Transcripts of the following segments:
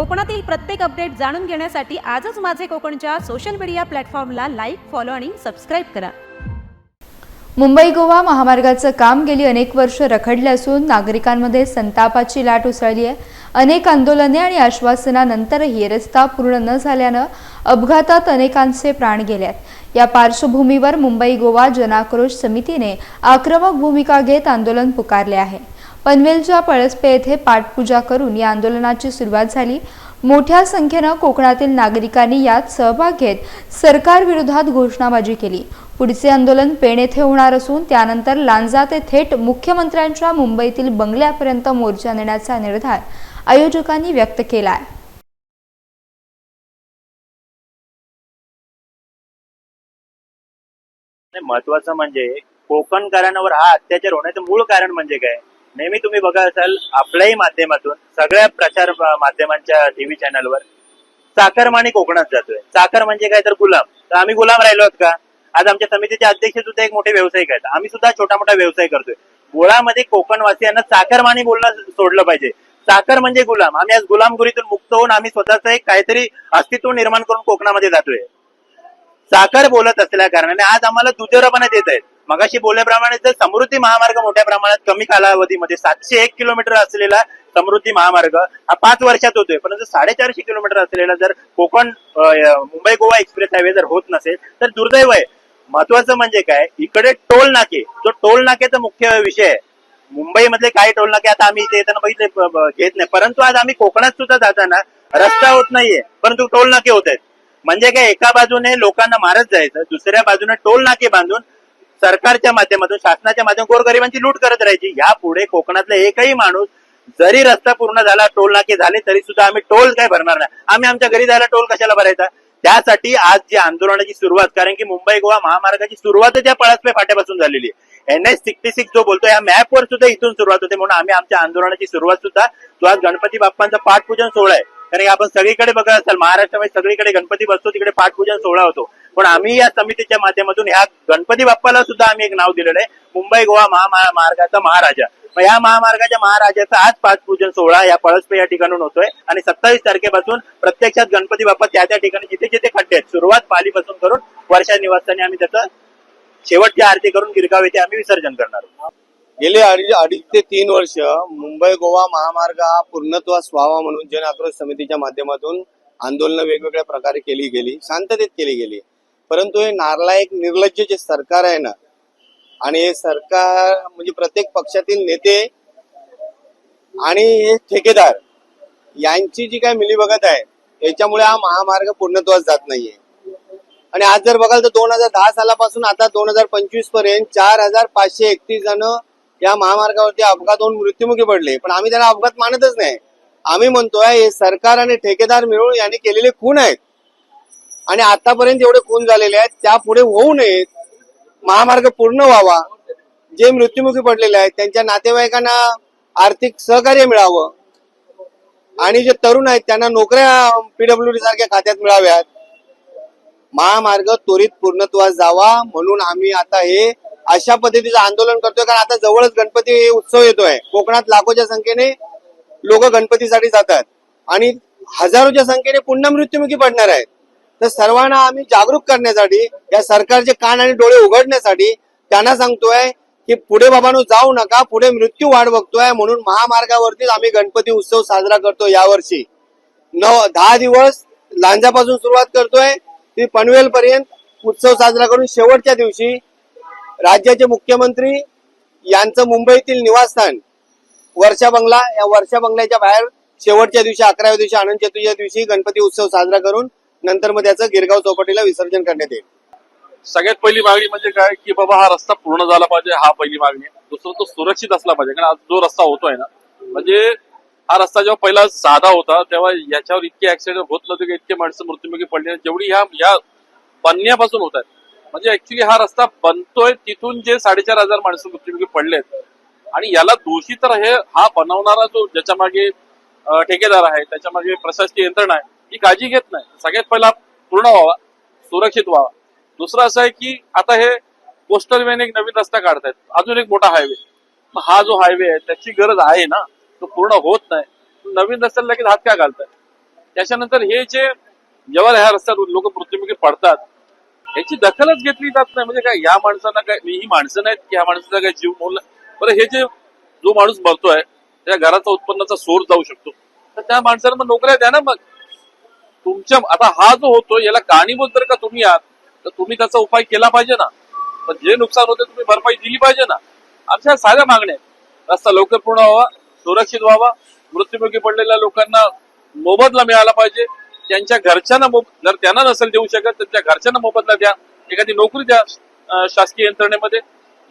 कोकणातील प्रत्येक अपडेट जाणून घेण्यासाठी आजच माझे कोकणच्या सोशल मीडिया प्लॅटफॉर्मला लाईक फॉलो आणि सबस्क्राईब करा. मुंबई गोवा महामार्गाचं काम गेली अनेक वर्ष रखडले असून नागरिकांमध्ये संतापाची लाट उसळली आहे. अनेक आंदोलने आणि आश्वासनानंतरही रस्ता पूर्ण न झाल्यानं अपघातात अनेकांचे प्राण गेल्यात या पार्श्वभूमीवर मुंबई गोवा जनाक्रोश समितीने आक्रमक भूमिका घेत आंदोलन पुकारले आहे. पनवेलच्या पळसपे येथे पाठपूजा करून या आंदोलनाची सुरुवात झाली. मोठ्या संख्येनं कोकणातील नागरिकांनी यात सहभाग घेत सरकारविरोधात घोषणाबाजी केली. पुढचे आंदोलन पेण येथे होणार असून त्यानंतर लांजा ते थेट मुख्यमंत्र्यांच्या मुंबईतील बंगल्यापर्यंत मोर्चा नेण्याचा निर्धार आयोजकांनी व्यक्त केला आहे महत्वाचं म्हणजे कोकणकरांवर हा अत्याचार होण्याचं मूळ कारण म्हणजे काय? नेहमी तुम्ही बघा असाल आपल्याही माध्यमातून सगळ्या प्रचार माध्यमांच्या टीव्ही चॅनलवर चाकरमानी कोकणात जातोय. चाकर म्हणजे काय तर गुलाम. तर आम्ही गुलाम राहिलो आहोत का? आज आमच्या समितीचे अध्यक्ष सुद्धा एक मोठे व्यावसायिक आहेत. आम्ही सुद्धा छोटा मोठा व्यवसाय करतोय. गोळामध्ये कोकणवासियांना चाकरमानी बोलणं सोडलं पाहिजे. चाकर म्हणजे गुलाम. आम्ही आज गुलामगिरीतून मुक्त होऊन आम्ही स्वतःच एक काहीतरी अस्तित्व निर्माण करून कोकणामध्ये जातोय. साखर बोलत असल्या कारणाने आज आम्हाला दुजोरपणा देत आहेत. मगाशी बोलल्याप्रमाणे जर समृद्धी महामार्ग मोठ्या प्रमाणात कमी कालावधीमध्ये सातशे एक किलोमीटर असलेला समृद्धी महामार्ग हा पाच वर्षात होतोय. परंतु साडेचारशे किलोमीटर असलेला जर कोकण मुंबई गोवा एक्सप्रेस हायवे जर होत नसेल तर दुर्दैव आहे. महत्वाचं म्हणजे काय? इकडे टोल नाके. जो टोल नाक्याचा मुख्य विषय आहे. मुंबईमधले काही टोल नाके आता आम्ही इथे येताना बघितले घेत नाही. परंतु आज आम्ही कोकणात सुद्धा जाताना रस्ता होत नाहीये परंतु टोल नाके होत आहेत. म्हणजे काय? एका बाजूने लोकांना मारत जायचं दुसऱ्या बाजूने टोल नाके बांधून सरकारच्या माध्यमातून शासनाच्या माध्यमातून गोरगरिबांची लूट करत राहायची. यापुढे कोकणातला एकही माणूस जरी रस्ता पूर्ण झाला टोल नाके झाले तरी सुद्धा आम्ही टोल काय भरणार नाही. आम्ही आमच्या घरी जायला टोल कशाला भरायचा? त्यासाठी आज जी आंदोलनाची सुरुवात कारण की मुंबई गोवा महामार्गाची सुरुवातच या पळसपे फाट्यापासून झालेली आहे. एन एस सिक्स्टी सिक्स जो बोलतो या मॅपवर सुद्धा इथून सुरुवात होते. म्हणून आम्ही आमच्या आंदोलनाची सुरुवात सुद्धा तो आज गणपती बाप्पांचा पाठपूजन सोहळा आहे कारण की आपण सगळीकडे बघत असाल महाराष्ट्रामध्ये सगळीकडे गणपती बसतो तिकडे पाठपूजन सोहळा होतो. पण आम्ही या समितीच्या माध्यमातून ह्या गणपती बाप्पाला सुद्धा आम्ही एक नाव दिलेलं आहे मुंबई गोवा महामार्गाचा महाराजा. मग या महामार्गाच्या महाराजाचा आज पाठपूजन सोहळा या पळसपे या ठिकाणून होतोय आणि सत्तावीस तारखेपासून प्रत्यक्षात गणपती बाप्पा त्या त्या ठिकाणी जिथे जिथे खड्डे आहेत. सुरुवात पालीपासून करून वर्षा निवासस्थानी आम्ही त्याचं शेवटची आरती करून गिरगाव येथे आम्ही विसर्जन करणार आहोत. गेले अडीच अडीच ते तीन वर्ष मुंबई गोवा महामार्ग हा पूर्णत्वास व्हावा म्हणून जन आक्रोश समितीच्या माध्यमातून आंदोलनं वेगवेगळ्या प्रकारे केली गेली शांततेत केली गेली. परंतु हे नारलायक निर्लज्ज जे सरकार आहे ना आणि हे सरकार म्हणजे प्रत्येक पक्षातील नेते आणि हे ठेकेदार यांची जी काय मिलीभगत आहे याच्यामुळे हा महामार्ग पूर्णत्वास जात नाहीये. आणि आज जर बघाल तर दोन हजार दहा सालापासून आता दोन हजार पंचवीसपर्यंत चार हजार पाचशे एकतीस जण या महामार्गावरती अपघात होऊन मृत्युमुखी पडले. पण आम्ही त्याला अपघात मानतच नाही. आम्ही म्हणतोय हे सरकार आणि ठेकेदार मिळून यांनी केलेले खून आहेत. आणि आतापर्यंत एवढे खून झालेले आहेत त्या पुढे होऊ नयेत. महामार्ग पूर्ण व्हावा. जे मृत्युमुखी पडलेले आहेत त्यांच्या नातेवाईकांना आर्थिक सहकार्य मिळावं. आणि जे तरुण आहेत त्यांना नोकऱ्या पीडब्ल्यू डी सारख्या खात्यात मिळाव्यात. महामार्ग त्वरित पूर्णत्वास जावा म्हणून आम्ही आता हे अशा पद्धतीचं आंदोलन करतोय कारण आता जवळच गणपती उत्सव येतोय. कोकणात लाखोच्या संख्येने लोक गणपतीसाठी जातात. आणि हजारोच्या संख्येने पुन्हा मृत्युमुखी पडणार आहेत. तर सर्वांना आम्ही जागरूक करण्यासाठी या सरकारचे कान आणि डोळे उघडण्यासाठी त्यांना सांगतोय की पुढे बाबांनो जाऊ नका पुढे मृत्यू वाढ बघतोय म्हणून महामार्गावरतीच आम्ही गणपती उत्सव साजरा करतो यावर्षी. नऊ दहा दिवस लांजापासून सुरुवात करतोय. ती पनवेल पर्यंत उत्सव साजरा करून शेवटच्या दिवशी राज्याचे मुख्यमंत्री यांचं मुंबईतील निवासस्थान वर्षा बंगला या वर्षा बंगल्याच्या बाहेर शेवटच्या दिवशी अकराव्या दिवशी आनंद चतुर्थीच्या दिवशी गणपती उत्सव साजरा करून नंतर मग त्याचं गिरगाव चौपाटीला विसर्जन करण्यात येईल. सगळ्यात पहिली मागणी म्हणजे काय की बाबा हा रस्ता पूर्ण झाला पाहिजे हा पहिली मागणी दुसरं तो सुरक्षित असला पाहिजे कारण आज जो रस्ता होतोय ना म्हणजे हा रस्ता जेव्हा पहिला साधा होता तेव्हा याच्यावर इतके ऍक्सिडेंट होत नव्हते की इतके माणसं मृत्युमुखी पडले. जेवढी ह्या या बनण्यापासून होत आहेत म्हणजे ऍक्च्युली हा रस्ता बनतोय तिथून जे साडेचार हजार माणसं मृत्यूमुखी पडलेत. आणि याला दोषी तर हे हा बनवणारा जो ज्याच्या मागे ठेकेदार आहे त्याच्यामागे प्रशासकीय यंत्रणा आहे ही काळजी घेत नाही. सगळ्यात पहिला पूर्ण व्हावा सुरक्षित व्हावा. दुसरं असं आहे की आता हे कोस्टल वेने एक नवीन रस्ता काढतायत. अजून एक मोठा हायवे. हा जो हायवे आहे त्याची गरज आहे ना तो पूर्ण होत नाही. नवीन रस्त्याला लगेच हात का घालताय त्याच्यानंतर हे जे जेव्हा ह्या रस्त्यावर लोक मृत्युमुखी पडतात याची दखलच घेतली जात नाही. म्हणजे काय या माणसांना काय ही माणसं नाहीत की ह्या माणसाचा काय जीव मोडला बरं हे जे जो माणूस मरतोय त्या घराचा उत्पन्नाचा सोर्स जाऊ शकतो. तर त्या माणसाला मग नोकऱ्या द्या ना मग. तुमच्या आता हा जो होतो याला कारणीभूत जर का तुम्ही आहात तर तुम्ही त्याचा उपाय केला पाहिजे ना. पण जे नुकसान होते तुम्ही भरपाई दिली पाहिजे ना. आमच्या साऱ्या मागण्या रस्ता लवकर पूर्ण व्हावा सुरक्षित व्हावा मृत्युमुखी पडलेल्या लोकांना मोबदला मिळाला पाहिजे. त्यांच्या घरच्यांना मोब- जर त्यांना नसेल देऊ शकत तर त्या घरच्यांना मोबदला द्या. एखादी नोकरी द्या शासकीय यंत्रणेमध्ये.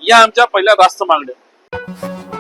या आमच्या पहिल्या रास्त मागण्या.